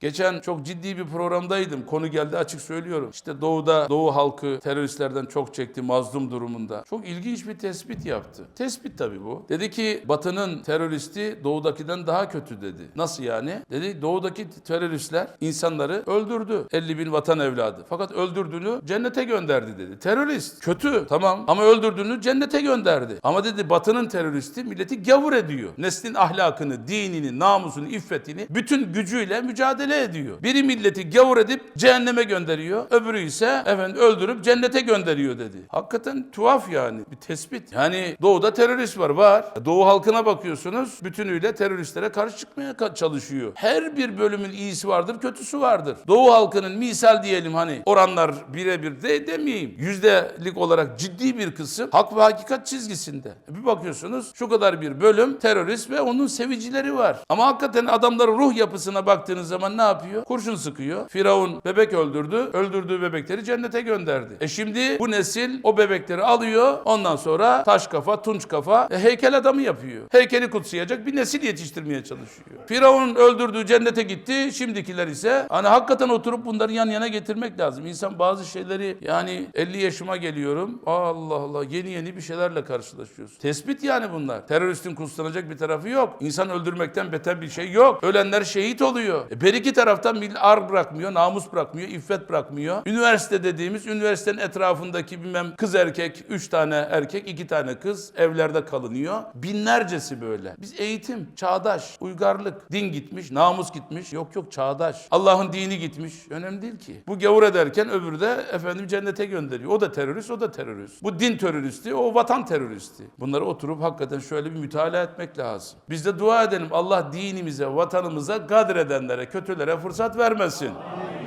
Geçen çok ciddi bir programdaydım. Konu geldi açık söylüyorum. İşte doğuda doğu halkı teröristlerden çok çekti mazlum durumunda. Çok ilginç bir tespit yaptı. Tespit tabii bu. Dedi ki batının teröristi doğudakiden daha kötü dedi. Nasıl yani? Dedi doğudaki teröristler insanları öldürdü. 50 bin vatan evladı. Fakat öldürdüğünü cennete gönderdi dedi. Terörist. Kötü tamam ama öldürdüğünü cennete gönderdi. Ama dedi batının teröristi milleti gavur ediyor. Neslin ahlakını, dinini, namusunu, iffetini bütün gücüyle mücadele ediyor. Biri milleti gavur edip cehenneme gönderiyor. Öbürü ise efendim öldürüp cennete gönderiyor dedi. Hakikaten tuhaf yani bir tespit. Yani doğuda terörist var var. Doğu halkına bakıyorsunuz bütünüyle teröristlere karşı çıkmaya çalışıyor. Her bir bölümün iyisi vardır kötüsü vardır. Doğu halkının misal diyelim hani oranlar birebir de demeyeyim. Yüzdelik olarak ciddi bir kısım hak ve hakikat çizgisinde. Bir bakıyorsunuz şu kadar bir bölüm terörist ve onun sevicileri var. Ama hakikaten adamların ruh yapısına baktığınız zaman ne yapıyor? Kurşun sıkıyor. Firavun bebek öldürdü. Öldürdüğü bebekleri cennete gönderdi. E şimdi bu nesil o bebekleri alıyor. Ondan sonra taş kafa, tunç kafa e, heykel adamı yapıyor. Heykeli kutsayacak bir nesil yetiştirmeye çalışıyor. Firavun öldürdüğü cennete gitti. Şimdikiler ise hani hakikaten oturup bunları yan yana getirmek lazım. İnsan bazı şeyleri yani 50 yaşıma geliyorum. Allah Allah yeni yeni bir şeylerle karşılaşıyoruz. Tespit yani bunlar. Teröristin kutsanacak bir tarafı yok. İnsan öldürmekten beter bir şey yok. Ölenler şehit oluyor. E, bir iki taraftan mil- ar bırakmıyor, namus bırakmıyor, iffet bırakmıyor. Üniversite dediğimiz üniversitenin etrafındaki bilmem kız erkek, üç tane erkek, iki tane kız evlerde kalınıyor. Binlercesi böyle. Biz eğitim, çağdaş, uygarlık, din gitmiş, namus gitmiş. Yok yok çağdaş. Allah'ın dini gitmiş. Önemli değil ki. Bu gavur ederken öbürü de efendim cennete gönderiyor. O da terörist, o da terörist. Bu din teröristi, o vatan teröristi. Bunları oturup hakikaten şöyle bir mütalaa etmek lazım. Biz de dua edelim. Allah dinimize, vatanımıza kadredenlere, kötülere fırsat vermesin.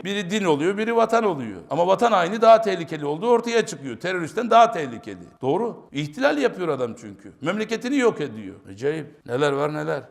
Biri din oluyor, biri vatan oluyor. Ama vatan haini daha tehlikeli olduğu ortaya çıkıyor. Teröristten daha tehlikeli. Doğru. İhtilal yapıyor adam çünkü. Memleketini yok ediyor. Acayip. Neler var neler.